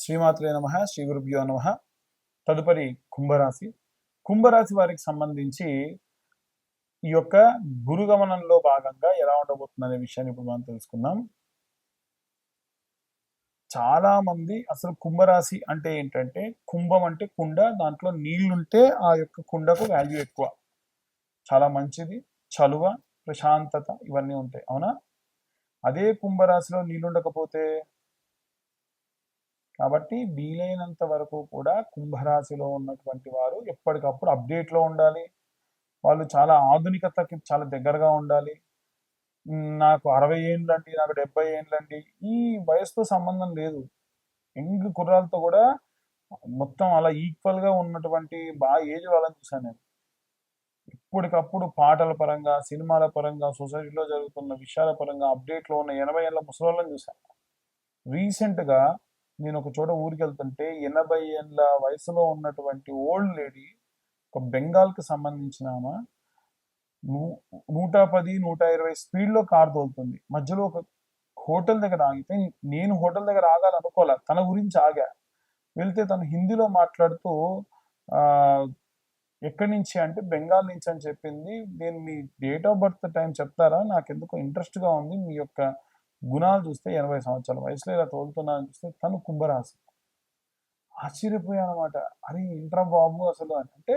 శ్రీమాత్రే నమ శ్రీ గురుభ్యో నమ. తదుపరి కుంభరాశి. కుంభరాశి వారికి సంబంధించి ఈ యొక్క గురుగమనంలో భాగంగా ఎలా ఉండబోతుంది అనే విషయాన్ని ఇప్పుడు మనం తెలుసుకుందాం. చాలా మంది అసలు కుంభరాశి అంటే ఏంటంటే కుంభం అంటే కుండ దాంట్లో నీళ్ళుంటే ఆ యొక్క కుండకు వాల్యూ ఎక్కువ. చాలా మంచిది చలువ ప్రశాంతత ఇవన్నీ ఉంటాయి. అవునా? అదే కుంభరాశిలో నీళ్ళుండకపోతే కాబట్టి వీలైనంత వరకు కూడా కుంభరాశిలో ఉన్నటువంటి వారు ఎప్పటికప్పుడు అప్డేట్లో ఉండాలి. వాళ్ళు చాలా ఆధునికతకి చాలా దగ్గరగా ఉండాలి. నాకు అరవై ఏండ్లండి నాకు డెబ్బై ఏండ్లండి ఈ వయసుతో సంబంధం లేదు. యంగ్ కుర్రాలతో కూడా మొత్తం అలా ఈక్వల్గా ఉన్నటువంటి బాగా ఏజ్ వాళ్ళని చూసాను నేను. ఇప్పటికప్పుడు పాటల పరంగా సినిమాల పరంగా సొసైటీలో జరుగుతున్న విషయాల పరంగా అప్డేట్లో ఉన్న ఎనభై ఏళ్ళ ముసలోళ్ళని చూశాను. రీసెంట్గా నేను ఒక చోట ఊరికి వెళ్తుంటే ఎనభై ఏళ్ళ వయసులో ఉన్నటువంటి ఓల్డ్ లేడీ ఒక బెంగాల్కి సంబంధించిన ఆమె నూ- నూట పది నూట ఇరవై స్పీడ్లో కార్ తోలుతుంది. మధ్యలో ఒక హోటల్ దగ్గర ఆగితే నేను హోటల్ దగ్గర ఆగాలనుకోలే తన గురించి ఆగా. వెళ్తే తను హిందీలో మాట్లాడుతూ ఆ ఎక్కడి నుంచి అంటే బెంగాల్ నుంచి అని చెప్పింది. నేను మీ డేట్ ఆఫ్ బర్త్ టైం చెప్తారా? నాకు ఎందుకు ఇంట్రెస్ట్గా ఉంది మీ యొక్క గుణాలు చూస్తే ఎనభై సంవత్సరాల వయసులో ఇలా తోలుతున్నానని చూస్తే తను కుంభరాశి. ఆశ్చర్యపోయాను అనమాట అరే ఇంట్రా బాబు అసలు అని. అంటే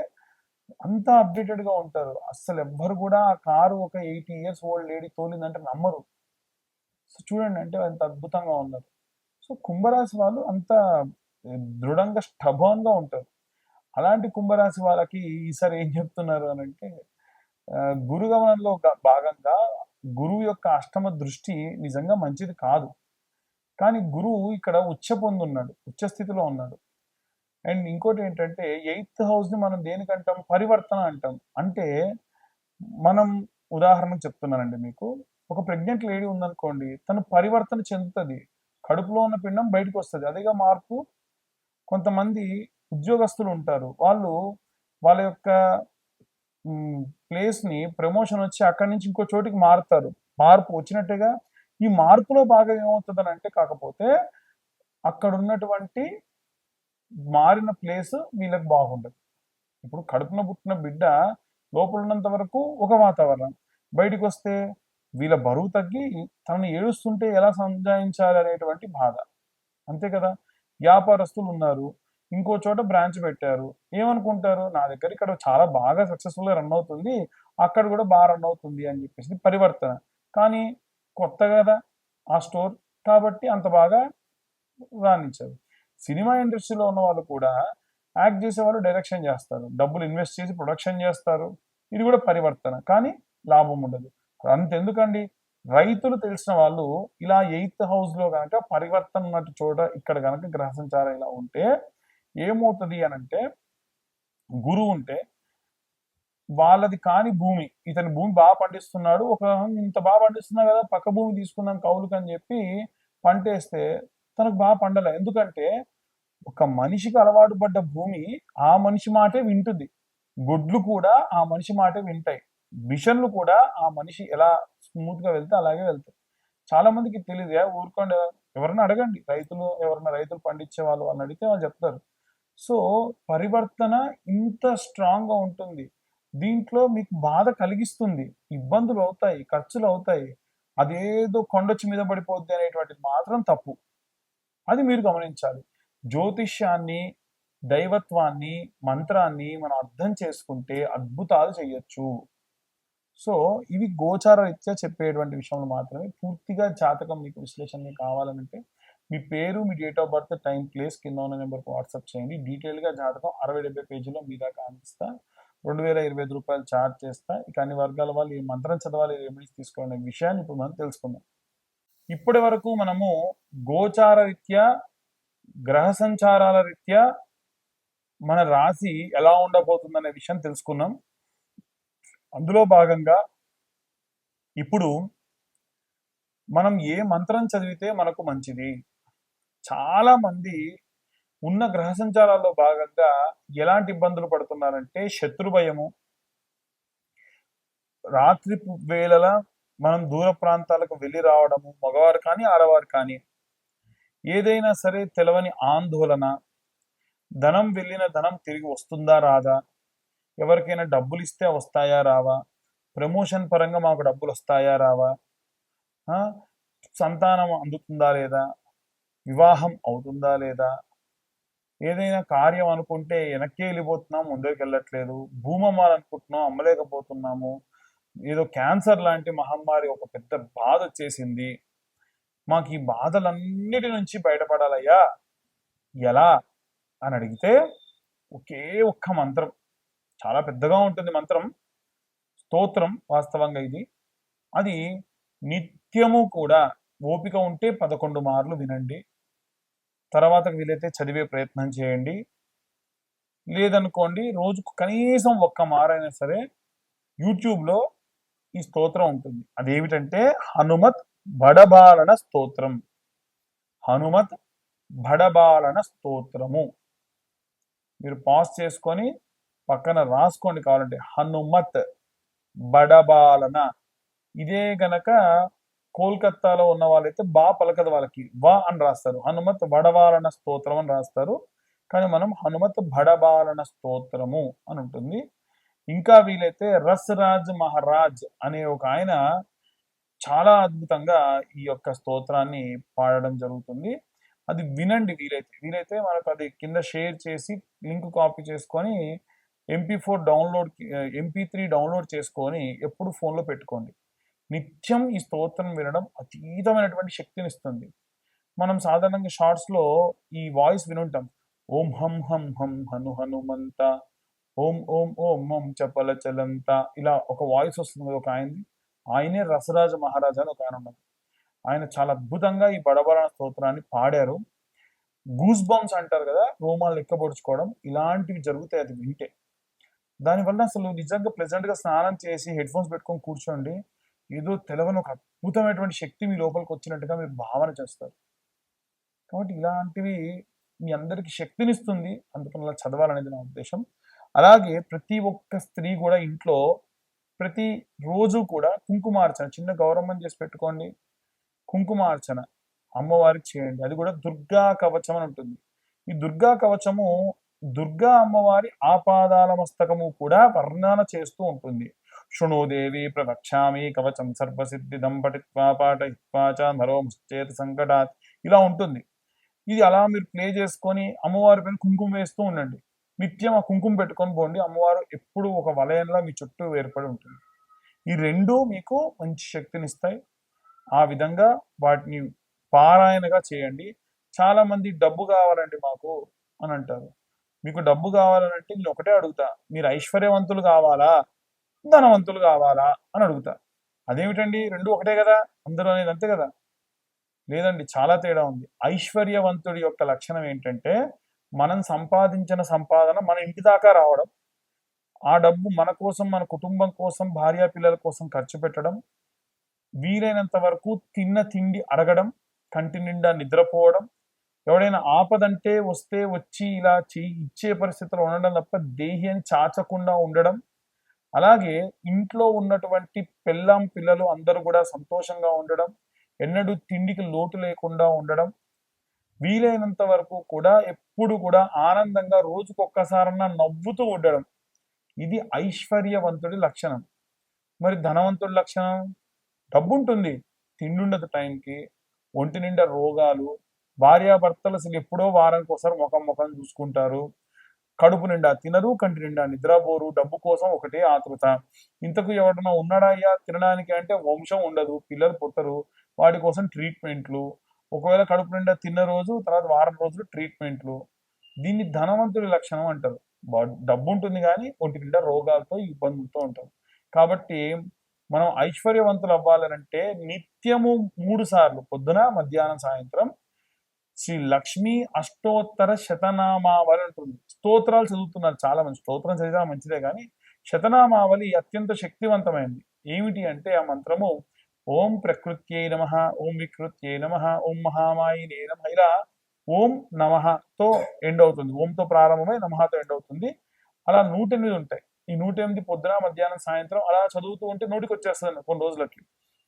అంత అప్డేటెడ్గా ఉంటారు. అస్సలు ఎవ్వరు కూడా ఆ కారు ఒక ఎయిటీ ఇయర్స్ ఓల్డ్ లేడీ తోలిందంటే నమ్మరు. సో చూడండి అంటే అంత అద్భుతంగా ఉన్నారు. సో కుంభరాశి వాళ్ళు అంత దృఢంగా స్టబాన్గా ఉంటారు. అలాంటి కుంభరాశి వాళ్ళకి ఈసారి ఏం చెప్తున్నారు అని అంటే గురుగమనంలో భాగంగా గురువు యొక్క అష్టమ దృష్టి నిజంగా మంచిది కాదు. కానీ గురువు ఇక్కడ ఉచ్చ పొందున్నాడు ఉచ్చ స్థితిలో ఉన్నాడు. అండ్ ఇంకోటి ఏంటంటే ఎయిత్ హౌస్ని మనం దేనికంటాం? పరివర్తన అంటాం. అంటే మనం ఉదాహరణకు చెప్తున్నానండి మీకు. ఒక ప్రెగ్నెంట్ లేడీ ఉందనుకోండి తను పరివర్తన చెందుతుంది. కడుపులో ఉన్న పిండం బయటకు వస్తుంది. అదేగా మార్పు. కొంతమంది ఉద్యోగస్తులు ఉంటారు. వాళ్ళు వాళ్ళ యొక్క ప్లేస్ని ప్రమోషన్ వచ్చి అక్కడి నుంచి ఇంకో చోటికి మారుతారు. మార్పు వచ్చినట్టుగా ఈ మార్పులో బాగా ఏమవుతుంది అంటే కాకపోతే అక్కడ ఉన్నటువంటి మారిన ప్లేస్ వీళ్ళకి బాగుండదు. ఇప్పుడు కడుపున పుట్టిన బిడ్డ లోపల ఉన్నంత వరకు ఒక వాతావరణం. బయటికి వస్తే వీళ్ళ బరువు తగ్గి తనని ఏడుస్తుంటే ఎలా సంజాయించాలి అనేటువంటి బాధ. అంతే కదా? వ్యాపారస్తులు ఉన్నారు. ఇంకో చోట బ్రాంచ్ పెట్టారు. ఏమనుకుంటారు? నా దగ్గర ఇక్కడ చాలా బాగా సక్సెస్ఫుల్గా రన్ అవుతుంది. అక్కడ కూడా బాగా రన్ అవుతుంది అని చెప్పేసి పరివర్తన. కానీ కొత్త కదా ఆ స్టోర్ కాబట్టి అంత బాగా రాణించారు సినిమా ఇండస్ట్రీలో ఉన్న వాళ్ళు కూడా యాక్ట్ చేసే వాళ్ళు డైరెక్షన్ చేస్తారు. డబ్బులు ఇన్వెస్ట్ చేసి ప్రొడక్షన్ చేస్తారు. ఇది కూడా పరివర్తన. కానీ లాభం ఉండదు. అంతెందుకండి? రైతులు తెలిసిన వాళ్ళు ఇలా ఎయిత్ హౌస్లో కనుక పరివర్తన ఉన్నట్టు చోట ఇక్కడ కనుక గ్రహ సంచారం ఇలా ఉంటే ఏమవుతుంది అని అంటే గురువు ఉంటే వాళ్ళది కాని భూమి ఇతని భూమి బాగా పండిస్తున్నాడు ఒక ఇంత బాగా పండిస్తున్నా కదా పక్క భూమి తీసుకుందాం కౌలుకు అని చెప్పి పంటేస్తే తనకు బాగా పండలే. ఎందుకంటే ఒక మనిషికి అలవాటు పడ్డ భూమి ఆ మనిషి మాటే వింటుంది. గొడ్లు కూడా ఆ మనిషి మాటే వింటాయి. మిషన్లు కూడా ఆ మనిషి ఎలా స్మూత్గా వెళ్తే అలాగే వెళ్తాయి. చాలా మందికి తెలియదు ఊరుకోండి. ఎవరైనా అడగండి. రైతులు ఎవరైనా రైతులు పండించే వాళ్ళు అని అడిగితే వాళ్ళు చెప్తారు. సో పరివర్తన ఇంత స్ట్రాంగ్గా ఉంటుంది. దీంట్లో మీకు బాధ కలిగిస్తుంది. ఇబ్బందులు అవుతాయి ఖర్చులు అవుతాయి. అదేదో కొండొచ్చి మీద పడిపోద్ది అనేటువంటిది మాత్రం తప్పు. అది మీరు గమనించాలి. జ్యోతిష్యాన్ని దైవత్వాన్ని మంత్రాన్ని మనం అర్థం చేసుకుంటే అద్భుతాలు చేయొచ్చు. సో ఇవి గోచార రీత్యా చెప్పేటువంటి విషయంలో మాత్రమే పూర్తిగా జాతకం మీకు విశ్లేషణ మీకు కావాలంటే మీ పేరు మీ date of birth time place కింద ఉన్న నెంబర్కి వాట్సాప్ చేయండి. డీటెయిల్గా జాతకం అరవై డెబ్బై పేజీలో మీ దాకా అందిస్తా. రెండు వేల ఇరవై ఐదు రూపాయలు ఛార్జ్ చేస్తా. ఇక అన్ని వర్గాల వాళ్ళు ఈ మంత్రం చదవాలి రెమెడీస్ తీసుకోవాలనే విషయాన్ని ఇప్పుడు మనం తెలుసుకుందాం. ఇప్పటి వరకు మనము గోచార రీత్యా గ్రహ సంచారాల రీత్యా మన రాశి ఎలా ఉండబోతుందనే విషయం తెలుసుకున్నాం. అందులో భాగంగా ఇప్పుడు మనం ఏ మంత్రం చదివితే మనకు మంచిది? చాలా మంది ఉన్న గ్రహ సంచారాల్లో భాగంగా ఎలాంటి ఇబ్బందులు పడుతున్నారంటే శత్రు భయము. రాత్రి వేళల మనం దూర ప్రాంతాలకు వెళ్ళి రావడము మగవారు కానీ ఆడవారు కానీ. ఏదైనా సరే తెలవని ఆందోళన. ధనం వెళ్ళిన ధనం తిరిగి వస్తుందా రాదా? ఎవరికైనా డబ్బులు ఇస్తే వస్తాయా రావా? ప్రమోషన్ పరంగా మాకు డబ్బులు వస్తాయా రావా? ఆ? సంతానం అందుతుందా లేదా? వివాహం అవుతుందా లేదా? ఏదైనా కార్యం అనుకుంటే వెనక్కి వెళ్ళిపోతున్నాం ముందరికి వెళ్ళట్లేదు. భూమమ్మాలనుకుంటున్నాం అమ్మలేకపోతున్నాము. ఏదో క్యాన్సర్ లాంటి మహమ్మారి ఒక పెద్ద బాధ వచ్చేసింది. మాకు ఈ బాధలన్నిటి నుంచి బయటపడాలయ్యా. ఎలా? అని అడిగితే ఒకే ఒక్క మంత్రం. చాలా పెద్దగా ఉంటుంది మంత్రం. స్తోత్రం వాస్తవంగా ఇది. అది నిత్యము కూడా ఓపిక ఉంటే పదకొండు మార్లు వినండి. తర్వాత వీలైతే చదివే ప్రయత్నం చేయండి. లేదనుకోండి రోజుకు కనీసం ఒక్క మారైనా సరే యూట్యూబ్లో ఈ స్తోత్రం ఉంటుంది. అదేమిటంటే హనుమత్ బడబాలన స్తోత్రం. హనుమత్ బడబాలన స్తోత్రము. మీరు పాజ్ చేసుకొని పక్కన రాసుకోండి కావాలంటే హనుమత్ బడబాలన. ఇదే గనక కోల్కత్తాలో ఉన్న వాళ్ళైతే బా పలకదు వాళ్ళకి. వా అని రాస్తారు. హనుమత్ బడబాలన స్తోత్రం అని రాస్తారు. కానీ మనం హనుమత్ బడబాలన స్తోత్రము అని ఉంటుంది. ఇంకా వీలైతే రసరాజ్ మహారాజ్ అనే ఒక ఆయన చాలా అద్భుతంగా ఈ యొక్క స్తోత్రాన్ని పాడడం జరుగుతుంది. అది వినండి వీలైతే. వీలైతే మనకు అది కింద షేర్ చేసి లింక్ కాపీ చేసుకొని MP four download MP three download చేసుకొని ఎప్పుడు ఫోన్లో పెట్టుకోండి. నిత్యం ఈ స్తోత్రం వినడం అతీతమైనటువంటి శక్తిని ఇస్తుంది మనం సాధారణంగా షార్ట్స్లో ఈ వాయిస్ వినుంటాం. ఓం హం హం హం హను హనుమంత ఓం ఓం ఓం హం చపల చలంత ఇలా ఒక వాయిస్ వస్తుంది ఒక ఆయనది. ఆయనే రసరాజ మహారాజా అని ఒక ఆయన ఉన్నారు ఆయన చాలా అద్భుతంగా ఈ బడబరాణ స్తోత్రాన్ని పాడారు. గూస్ బంప్స్ అంటారు కదా రోమాలు లెక్కపొడుచుకోవడం ఇలాంటివి జరుగుతాయి అది వింటే. దానివల్ల అసలు నిజంగా ప్లెజెంట్గా స్నానం చేసి హెడ్ ఫోన్స్ పెట్టుకొని కూర్చోండి. ఏదో తెలవని ఒక అద్భుతమైనటువంటి శక్తి మీ లోపలికి వచ్చినట్టుగా మీరు భావన చేస్తారు. కాబట్టి ఇలాంటివి మీ అందరికి శక్తినిస్తుంది. అందుకని అలా చదవాలనేది నా ఉద్దేశం. అలాగే ప్రతి ఒక్క స్త్రీ కూడా ఇంట్లో ప్రతి రోజు కూడా కుంకుమార్చన చిన్న గౌరవం చేసి పెట్టుకోండి. కుంకుమార్చన అమ్మవారికి చేయండి. అది కూడా దుర్గా కవచం అని ఉంటుంది. ఈ దుర్గా కవచము దుర్గా అమ్మవారి ఆపాదాల మస్తకము కూడా వర్ణన చేస్తూ ఉంటుంది. శృణోదేవి ప్రవక్ష్యామి కవచం సర్వసిద్ధిదం పఠిత్వా పాఠయిత్వా చ నరో ముశ్చేత సంకటాత్ ఇలా ఉంటుంది. ఇది అలా మీరు ప్లే చేసుకొని అమ్మవారి పైన కుంకుమ వేస్తూ ఉండండి. నిత్యం ఆ కుంకుమ పెట్టుకొని పోండి. అమ్మవారు ఎప్పుడు ఒక వలయంలో మీ చుట్టూ ఏర్పడి ఉంటుంది. ఈ రెండు మీకు మంచి శక్తినిస్తాయి ఆ విధంగా వాటిని పారాయణగా చేయండి. చాలా మంది డబ్బు కావాలండి మాకు అని అంటారు. మీకు డబ్బు కావాలంటే నేను ఒకటే అడుగుతా. మీరు ఐశ్వర్యవంతులు కావాలా? ధనవంతులు కావాలా అని అడుగుతారు. అదేమిటండి? రెండు ఒకటే కదా? అందరూ అనేది అంతే కదా? లేదండి చాలా తేడా ఉంది. ఐశ్వర్యవంతుడి యొక్క లక్షణం ఏంటంటే మనం సంపాదించిన సంపాదన మన ఇంటి దాకా రావడం ఆ డబ్బు మన కోసం మన కుటుంబం కోసం భార్య పిల్లల కోసం ఖర్చు పెట్టడం వీలైనంత వరకు తిన్న తిండి అడగడం కంటి నిండా నిద్రపోవడం ఎవడైనా ఆపదంటే వస్తే వచ్చి ఇలా చేయి ఇచ్చే పరిస్థితిలో ఉండడం తప్ప దేహి అని చాచకుండా ఉండడం అలాగే ఇంట్లో ఉన్నటువంటి పెళ్ళాం పిల్లలు అందరూ కూడా సంతోషంగా ఉండడం ఎన్నడూ తిండికి లోటు లేకుండా ఉండడం వీలైనంత వరకు కూడా ఎప్పుడు కూడా ఆనందంగా రోజుకొక్కసారన్నా నవ్వుతూ ఉండడం. ఇది ఐశ్వర్యవంతుడి లక్షణం. మరి ధనవంతుడి లక్షణం? డబ్బు ఉంటుంది తిండుండదు టైంకి. ఒంటి నిండా రోగాలు. భార్యాభర్తలు అసలు ఎప్పుడో వారానికి ఒకసారి ముఖం ముఖం చూసుకుంటారు. కడుపు నిండా తినరు కంటి నిండా నిద్రపోరు డబ్బు కోసం ఒకటే ఆతృత. ఇంతకు ఎవడన్నా ఉన్నాడా అయ్యా? తినడానికి అంటే వంశం ఉండదు పిల్లలు పుట్టరు వాటి కోసం ట్రీట్మెంట్లు. ఒకవేళ కడుపు నిండా తిన్న రోజు తర్వాత వారం రోజులు ట్రీట్మెంట్లు. దీన్ని ధనవంతుడి లక్షణం అంటారు. డబ్బు ఉంటుంది కానీ ఒంటి నిండా రోగాలతో ఇబ్బందులతో ఉంటారు కాబట్టి మనం ఐశ్వర్యవంతులు అవ్వాలనంటే నిత్యము మూడు సార్లు పొద్దున మధ్యాహ్నం సాయంత్రం శ్రీ లక్ష్మి అష్టోత్తర శతనామావళి ఉంటుంది. స్తోత్రాలు చదువుతున్నారు చాలా మంది. స్తోత్రం చదివినా మంచిదే కానీ శతనామావళి అత్యంత శక్తివంతమైనది ఏమిటి అంటే ఆ మంత్రము ఓం ప్రకృత్యై నమ ఓం వికృత్యై నమ ఓం మహామాయినే నమ. ఇలా ఓం నమతో ఎండ్ అవుతుంది. ఓంతో ప్రారంభమై నమహతో ఎండ్ అవుతుంది. అలా నూట ఎనిమిది ఉంటాయి. ఈ నూట ఎనిమిది పొద్దున మధ్యాహ్నం సాయంత్రం అలా చదువుతూ ఉంటే నోటికి వచ్చేస్తుంది కొన్ని రోజులకి.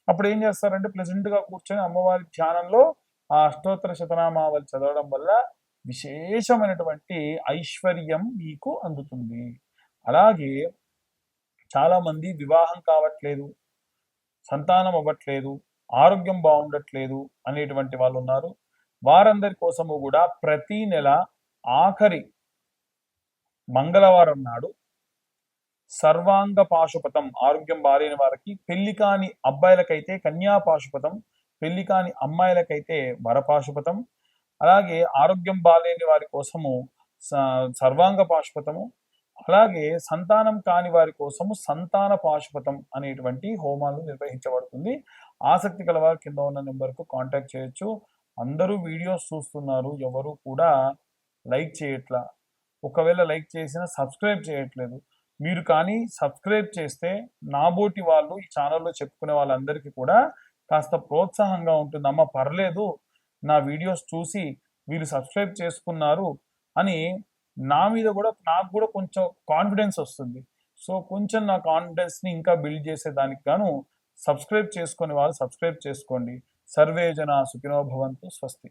అప్పుడు ఏం చేస్తారంటే ప్లెజెంట్గా కూర్చొని అమ్మవారి ధ్యానంలో ఆ అష్టోత్తర శతనామావళి చదవడం వల్ల విశేషమైనటువంటి ఐశ్వర్యం మీకు అందుతుంది. అలాగే చాలా మంది వివాహం కావట్లేదు సంతానం అవ్వట్లేదు ఆరోగ్యం బాగుండట్లేదు అనేటువంటి వాళ్ళు ఉన్నారు. వారందరి కోసము కూడా ప్రతి నెల ఆఖరి మంగళవారం నాడు సర్వాంగ పాశుపతం ఆరోగ్యం బాలేని వారికి పెళ్ళి కాని అబ్బాయిలకైతే కన్యా పాశుపతం పెళ్ళి కాని అమ్మాయిలకైతే వరపాశుపతం అలాగే ఆరోగ్యం బాలేని వారి కోసము స- సర్వాంగ పాశుపతము. అలాగే సంతానం కాని వారి కోసము సంతాన పాశుపతం అనేటువంటి హోమాలు నిర్వహించబడుతుంది. ఆసక్తి గల వారు కింద ఉన్న నెంబర్కు కాంటాక్ట్ చేయొచ్చు. అందరూ వీడియోస్ చూస్తున్నారు. ఎవరు కూడా లైక్ చేయట్లా. ఒకవేళ లైక్ చేసినా సబ్స్క్రైబ్ చేయట్లేదు. మీరు కానీ సబ్స్క్రైబ్ చేస్తే నాబోటి వాళ్ళు ఈ ఛానల్లో చెప్పుకునే వాళ్ళందరికీ కూడా కాస్త ప్రోత్సాహంగా ఉంటుంది అమ్మ పర్లేదు నా వీడియోస్ చూసి వీళ్ళు సబ్స్క్రైబ్ చేసుకున్నారు అని నా మీద కూడా నాకు కూడా కొంచెం కాన్ఫిడెన్స్ వస్తుంది. సో కొంచెం నా కాన్ఫిడెన్స్ని ఇంకా బిల్డ్ చేసేదానికి గాను సబ్స్క్రైబ్ చేసుకునే వాళ్ళు సబ్స్క్రైబ్ చేసుకోండి. సర్వే జన సుఖినో భవంతు స్వస్తి.